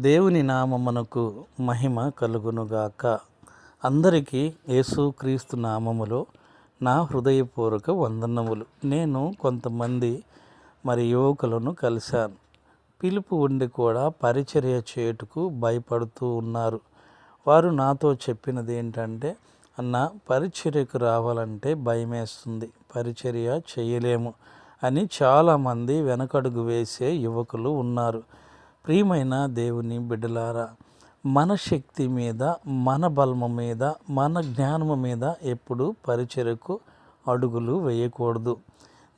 దేవుని నామమునకు మహిమ కలుగునుగాక. అందరికీ యేసుక్రీస్తు నామములో నా హృదయపూర్వక వందనములు. నేను కొంతమంది మరి యువకులను కలిశాను. పిలుపు ఉండి కూడా పరిచర్య చేయుటకు భయపడుతూ ఉన్నారు. వారు నాతో చెప్పినది ఏంటంటే అన్న పరిచర్యకు రావాలంటే భయమేస్తుంది. పరిచర్య చేయలేము అని చాలామంది వెనకడుగు వేసే యువకులు ఉన్నారు. ప్రియమైన దేవుని బిడ్డలారా మన శక్తి మీద మన బలము మీద మన జ్ఞానము మీద ఎప్పుడు పరిచర్యకు అడుగులు వేయకూడదు.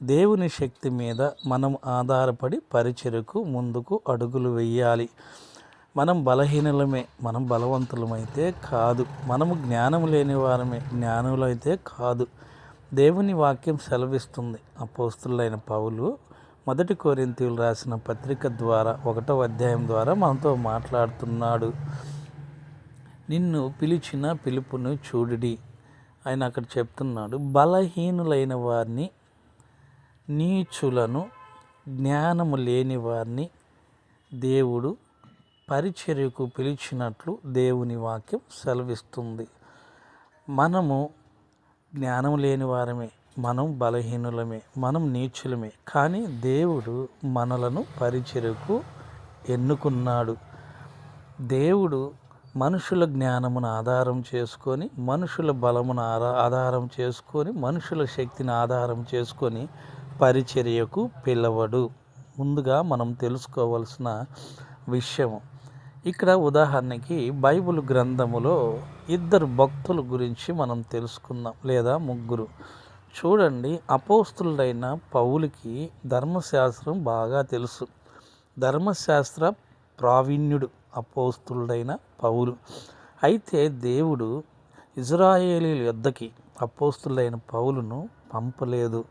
దేవుని శక్తి మీద మనం ఆధారపడి పరిచర్యకు ముందుకు అడుగులు వేయాలి. మనం బలహీనలమే మనం బలవంతులమైతే కాదు. మనము జ్ఞానం లేని వారమే జ్ఞానులైతే కాదు. దేవుని వాక్యం సెలవిస్తుంది. అపోస్తులైన పౌలు మొదటి కోరింతీయులు రాసిన పత్రిక ద్వారా ఒకటో అధ్యాయం ద్వారా మనతో మాట్లాడుతున్నాడు. నిన్ను పిలిచిన పిలుపును చూడుడి ఆయన అక్కడ చెప్తున్నాడు. బలహీనులైన వారిని నీచులను జ్ఞానము లేని వారిని దేవుడు పరిచర్యకు పిలిచినట్లు దేవుని వాక్యం సెలవిస్తుంది. మనము జ్ఞానం లేని వారమే మనం బలహీనులమే మనం నీచులమే. కానీ దేవుడు మనలను పరిచరకు ఎన్నుకున్నాడు. దేవుడు మనుషుల జ్ఞానమును ఆధారం చేసుకొని మనుషుల బలమును ఆధారం చేసుకొని మనుషుల శక్తిని ఆధారం చేసుకొని పరిచర్యకు పిలవడు. ముందుగా మనం తెలుసుకోవలసిన విషయం. ఇక్కడ ఉదాహరణకి బైబిల్ గ్రంథములో ఇద్దరు భక్తుల గురించి మనం తెలుసుకుందాం. లేదా ముగ్గురు. చూడండి అపోస్తులైన పౌలికి ధర్మశాస్త్రం బాగా తెలుసు. ధర్మశాస్త్ర ప్రావీణ్యుడు అపోస్తుడైన పౌలు. అయితే దేవుడు ఇజ్రాయేలీల యుద్ధకి అపోస్తులైన పౌలును పంపలేదు.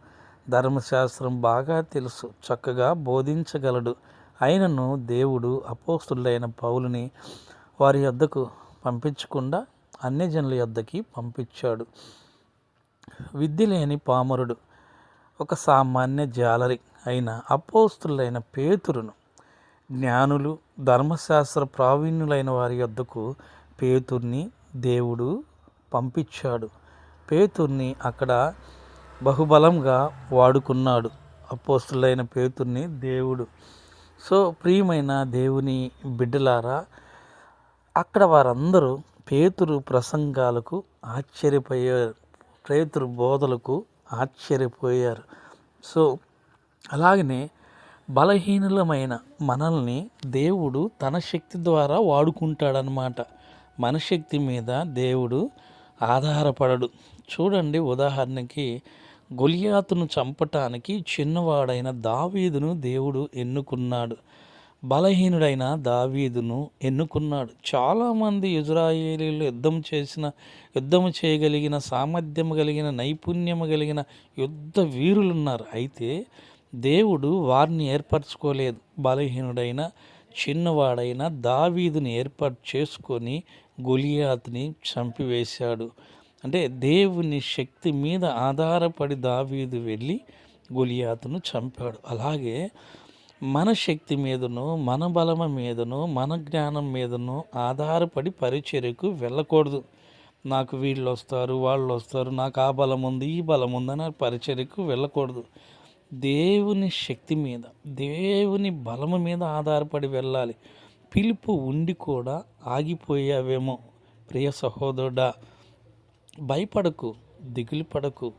ధర్మశాస్త్రం బాగా తెలుసు చక్కగా బోధించగలడు. అయినను దేవుడు అపోస్తులైన పౌలుని వారి యొద్దకు పంపించకుండా అన్యజనుల యొద్దకి పంపించాడు. విద్య లేని పామరుడు ఒక సామాన్య జాలరి అయిన అపోస్తులైన పేతురును. జ్ఞానులు ధర్మశాస్త్ర ప్రావీణ్యులైన వారి యొద్దకు పేతుర్ని దేవుడు పంపించాడు. పేతుర్ని అక్కడ బహుబలంగా వాడుకున్నాడు. అపోస్తులైన పేతుర్ని దేవుడు. సో ప్రియమైన దేవుని బిడ్డలారా అక్కడ వారందరూ పేతురు ప్రసంగాలకు ఆశ్చర్యపోయారు. పేతురు బోధలకు ఆశ్చర్యపోయారు. సో అలాగనే బలహీనులమైన మనల్ని దేవుడు తన శక్తి ద్వారా వాడుకుంటాడనమాట మన శక్తి మీద దేవుడు ఆధారపడడు. చూడండి ఉదాహరణకి గొలియాతును చంపటానికి చిన్నవాడైన దావీదును దేవుడు ఎన్నుకున్నాడు. బలహీనుడైన దావీదును ఎన్నుకున్నాడు. చాలామంది ఇజ్రాయేలీలు యుద్ధం చేసిన యుద్ధం చేయగలిగిన సామర్థ్యం కలిగిన నైపుణ్యం కలిగిన యుద్ధ వీరులు ఉన్నారు అయితే దేవుడు వారిని ఏర్పరచుకోలేదు. బలహీనుడైన చిన్నవాడైన దావీదుని ఏర్పాటు చేసుకొని గొలియాత్ని చంపివేశాడు. అంటే దేవుని శక్తి మీద ఆధారపడి దావీదు వెళ్ళి గొలియాతును చంపాడు. అలాగే మన శక్తి మీదను మన బలమ మీదను మన జ్ఞానం మీదను ఆధారపడి పరిచర్యకు వెళ్ళకూడదు. నాకు వీళ్ళు వస్తారు వాళ్ళు వస్తారు నాకు ఆ బలం ఉంది ఈ బలం ఉందని పరిచర్యకు వెళ్ళకూడదు. దేవుని శక్తి మీద దేవుని బలము మీద ఆధారపడి వెళ్ళాలి. పిలుపు ఉండి కూడా ఆగిపోయావేమో. ప్రియ సహోదరుడా భయపడకు దిగులు పడకు.